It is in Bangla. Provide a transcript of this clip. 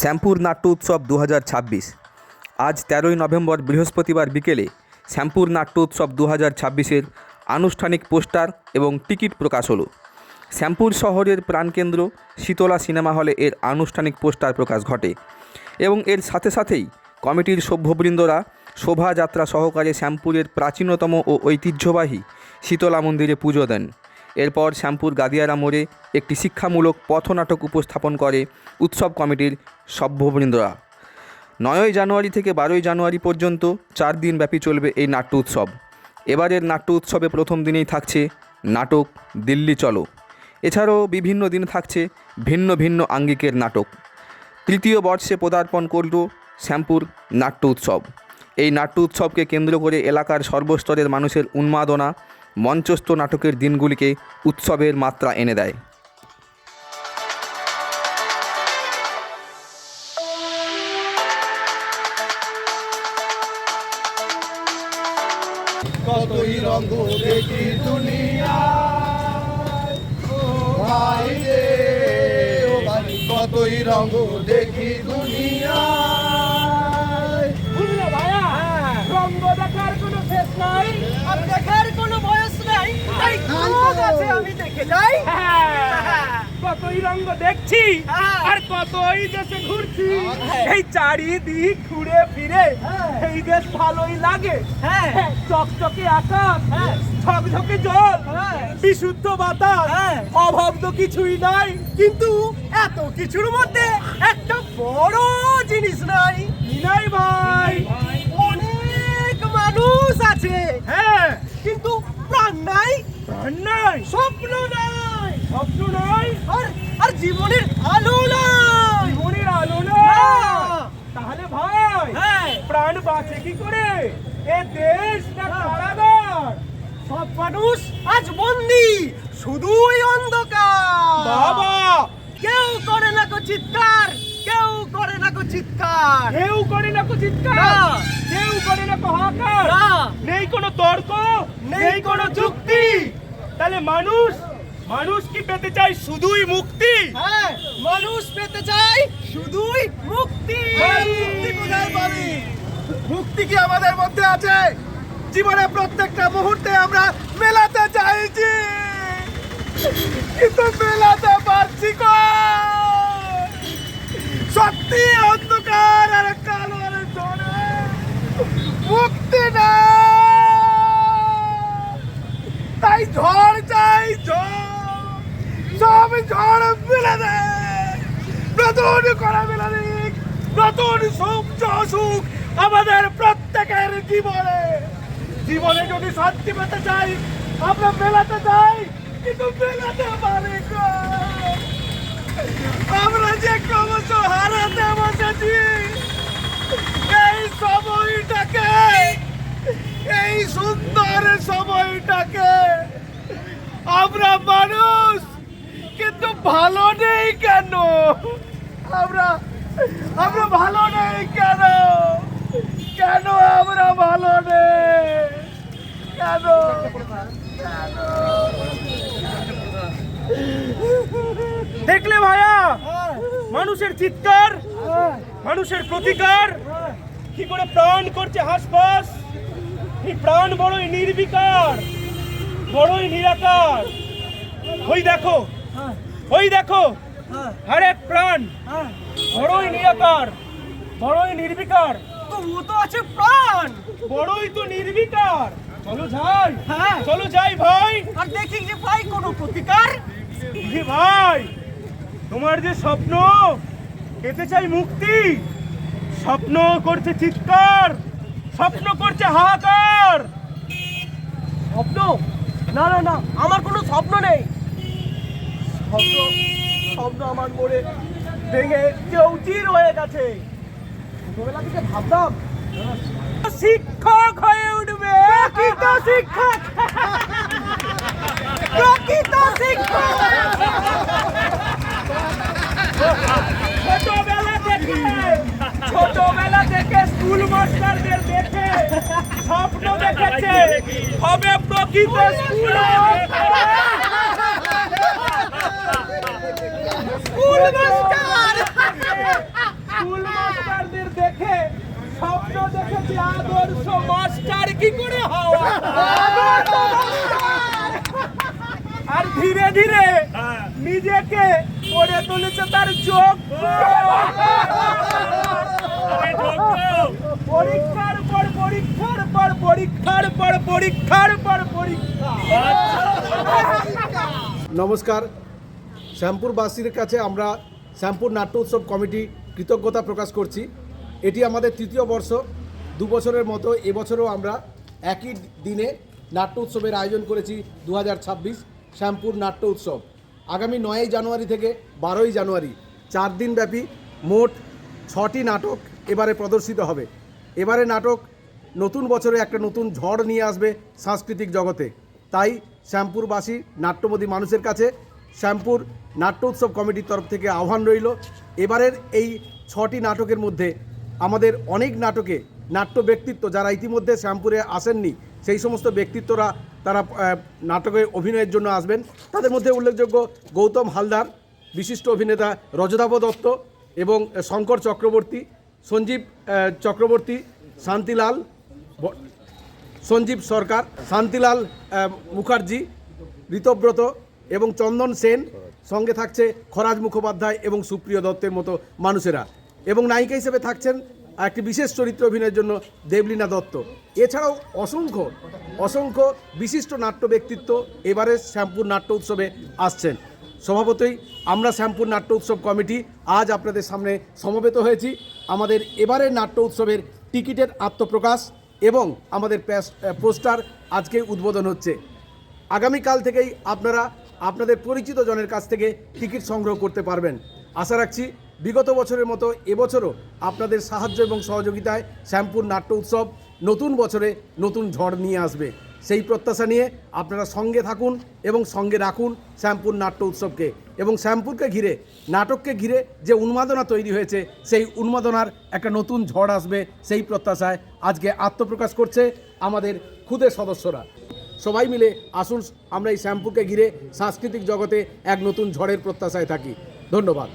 শ্যামপুর নাট্য উৎসব দু হাজার ছাব্বিশ। আজ তেরোই নভেম্বর বৃহস্পতিবার বিকেলে শ্যামপুর নাট্য উৎসব দু হাজার ছাব্বিশের আনুষ্ঠানিক পোস্টার এবং টিকিট প্রকাশ হলো। শ্যামপুর শহরের প্রাণকেন্দ্র শীতলা সিনেমা হলে এর আনুষ্ঠানিক পোস্টার প্রকাশ ঘটে এবং এর সাথে সাথেই কমিটির সভ্যবৃন্দরা শোভাযাত্রা সহকারে শ্যামপুরের প্রাচীনতম ও ঐতিহ্যবাহী শীতলা মন্দিরে পুজো দেন। এরপর শ্যামপুর গাদিয়ারা মোড়ে একটি শিক্ষামূলক পথনাটক উপস্থাপন করে উৎসব কমিটির সভ্যবৃন্দরা। নয়ই জানুয়ারি থেকে বারোই জানুয়ারি পর্যন্ত চার দিন ব্যাপী চলবে এই নাট্য উৎসব। এবারের নাট্য উৎসবে প্রথম দিনেই থাকছে নাটক দিল্লি চলো। এছাড়াও বিভিন্ন দিন থাকছে ভিন্ন ভিন্ন আঙ্গিকের নাটক। তৃতীয় বর্ষে পদার্পণ করল শ্যামপুর নাট্য উৎসব। এই নাট্য উৎসবকে কেন্দ্র করে এলাকার সর্বস্তরের মানুষের উন্মাদনা মঞ্চস্থ নাটকের দিনগুলিকে উৎসবের মাত্রা এনে দেয়। কতই রঙ্গ দেখি দুনিয়া ভাই রে কতই রঙ্গ দেখি দুনিয়া রঙ্গ দেখার কোনো শেষ নাই। আছে আমি দেখে যাই। কতই রঙ্গ দেখছি আর কতই দেশে ঘুরছি। এই চারিদিক ঘুরে ফিরে এই দেশ ভালোই লাগে। চকচকে আকাশ ঝকঝকে জল বিশুদ্ধ বাতাস অভাব তো কিছুই নাই। কিন্তু এত কিছুর মধ্যে একটা বড় জিনিস নাই। নাই ভাই। অনেক মানুষ আছে। হ্যাঁ। কিন্তু প্রাণ নাই নাই। স্বপ্ন নাই। স্বপ্ন নাই। আর আর জীবনের আলো নাই। জীবনের আলো নাই। তাহলে ভাই প্রাণ বাঁচে কি করে? এ দেশ না কারাগার? সব মানুষ আজ বন্দি শুধুই অন্ধকার। বাবা! কেউ করে না কো চিৎকার কেউ করে না কো চিৎকার। কেউ করে না কো চিৎকার। কেউ করে না কো হাহাকার। নেই কোনো তর্ক নেই কোনো যুক্তি। তাহলে মানুষ মানুষ কি পেতে চাই শুধুই মুক্তি? হ্যাঁ মানুষ পেতে চাই শুধুই মুক্তি। মুক্তি কোথায় পাবি? মুক্তি কি আমাদের মধ্যে আছে? জীবনে প্রত্যেকটা মুহূর্তে আমরা মেলাতে চাইছি। কিন্তু মেলাতে পারছি সত্যি অন্ধকার আর কালো আর মুক্তি না তাই ঝড় চাই সব ঝড় মিলে দে। নতুন করে মিলে দিক নতুন সুখ সুখ আমাদের প্রত্যেকের জীবনে। জীবনে যদি শান্তি পেতে চাই, আমরা মেলাতে চাই, কিন্তু মেলাতে পারি? আমরা যে ক্রমশ হারাতে বসেছি এই সময়টাকে এই সুন্দর সময়টাকে। আমরা মানুষ কিন্তু ভালো নেই কেন? আমরা আমরা ভালো নেই কেন? কেন আমরা ভালো নেই? কেন? কেন দেখলে ভাইয়া? মানুষের চিৎকার মানুষের প্রতিকার কি করে প্রাণ করছে হাসপাস এই প্রাণ বড়ই নির্বিকার বড়ই নিরাকার। ওই দেখো ওই দেখো আরে প্রাণ। বড়ই নিরাকার বড়ই নির্বিকার। তো ও তো আছে প্রাণ। বড়ই তো নির্বিকার। চলো যাই। চলো যাই ভাই। আর দেখি যে ভাই কোনো প্রতিকার? ভাই তোমার যে স্বপ্ন পেতে চাই মুক্তি। স্বপ্ন করছে চিৎকার। স্বপ্ন করছে হাহাকার স্বপ্ন? না না না, আমার কোনো স্বপ্ন নেই। স্বপ্ন স্বপ্ন আমার মনে ভেঙে চৌচির হয়ে গেছে। ছোটবেলা থেকে ভাবতাম, শিক্ষক হয়ে উঠবে। প্রকৃত শিক্ষক! প্রকৃত শিক্ষক ছোটবেলা থেকে ছোটবেলা থেকে স্কুল মাস্টারদের দেখে স্বপ্ন দেখেছে হবে প্রকৃত স্কুল। School master! স্কুল মাস্টারদের দেখে স্বপ্ন দেখেছি আদর্শ মাস্টার কি করে হওয়া? আর ধীরে ধীরে নিজেকে করে তুলেছে তার যোগ পরীক্ষার পর পরীক্ষার পর পরীক্ষার পর পরীক্ষার পর পরীক্ষা। নমস্কার। শ্যামপুরবাসীর কাছে আমরা শ্যামপুর নাট্য উৎসব কমিটি কৃতজ্ঞতা প্রকাশ করছি। এটি আমাদের তৃতীয় বর্ষ। দু বছরের মতো এবছরও আমরা একই দিনে নাট্য উৎসবের আয়োজন করেছি দু হাজার ছাব্বিশ শ্যামপুর নাট্য উৎসব আগামী নয়ই জানুয়ারি থেকে বারোই জানুয়ারি, চার দিনব্যাপী মোট ছটি নাটক এবারে প্রদর্শিত হবে। এবারে নাটক নতুন বছরে একটা নতুন ঝড় নিয়ে আসবে সাংস্কৃতিক জগতে। তাই শ্যামপুরবাসী, নাট্যবাদী মানুষের কাছে শ্যামপুর নাট্য উৎসব কমিটির তরফ থেকে আহ্বান রইল। এবারের এই ছটি নাটকের মধ্যে আমাদের অনেক নাটকে নাট্য ব্যক্তিত্ব যারা ইতিমধ্যে শ্যামপুরে আসেননি, সেই সমস্ত ব্যক্তিত্বরা তারা নাটকে অভিনয়ের জন্য আসবেন। তাদের মধ্যে উল্লেখযোগ্য গৌতম হালদার, বিশিষ্ট অভিনেতা রজতাভ দত্ত এবং শঙ্কর চক্রবর্তী সঞ্জীব চক্রবর্তী, শান্তিলাল সঞ্জীব সরকার, শান্তিলাল মুখার্জি ঋতব্রত এবং চন্দন সেন সঙ্গে থাকছে খরাজ মুখোপাধ্যায় এবং সুপ্রিয় দত্তের মতো মানুষেরা। এবং নায়িকা হিসেবে থাকছেন একটি বিশেষ চরিত্র অভিনয়ের জন্য দেবলীনা দত্ত। এছাড়াও অসংখ্য অসংখ্য বিশিষ্ট নাট্য ব্যক্তিত্ব এবারে শ্যামপুর নাট্য উৎসবে আসছেন। স্বভাবতই আমরা শ্যামপুর নাট্য উৎসব কমিটি আজ আপনাদের সামনে সমবেত হয়েছি। আমাদের এবারের নাট্য উৎসবের টিকিটের আত্মপ্রকাশ এবং আমাদের পোস্টার আজকে উদ্বোধন হচ্ছে। আগামীকাল থেকেই আপনারা আপনাদের পরিচিত জনের কাছ থেকে টিকিট সংগ্রহ করতে পারবেন। আশা রাখছি বিগত বছরের মতো এবছরও আপনাদের সাহায্য এবং সহযোগিতায় শ্যামপুর নাট্য উৎসব নতুন বছরে নতুন ঝড় নিয়ে আসবে। সেই প্রত্যাশা নিয়ে আপনারা সঙ্গে থাকুন এবং সঙ্গে রাখুন শ্যামপুর নাট্য উৎসবকে। এবং শ্যামপুরকে ঘিরে, নাটককে ঘিরে যে উন্মাদনা তৈরি হয়েছে, সেই উন্মাদনার একটা নতুন ঝড় আসবে সেই প্রত্যাশায় আজকে আত্মপ্রকাশ করছে আমাদের খুদে সদস্যরা। সবাই মিলে আসুন, আমরা এই শ্যামপুরকে ঘিরে সাংস্কৃতিক জগতে এক নতুন ঝড়ের প্রত্যাশায় থাকি। ধন্যবাদ।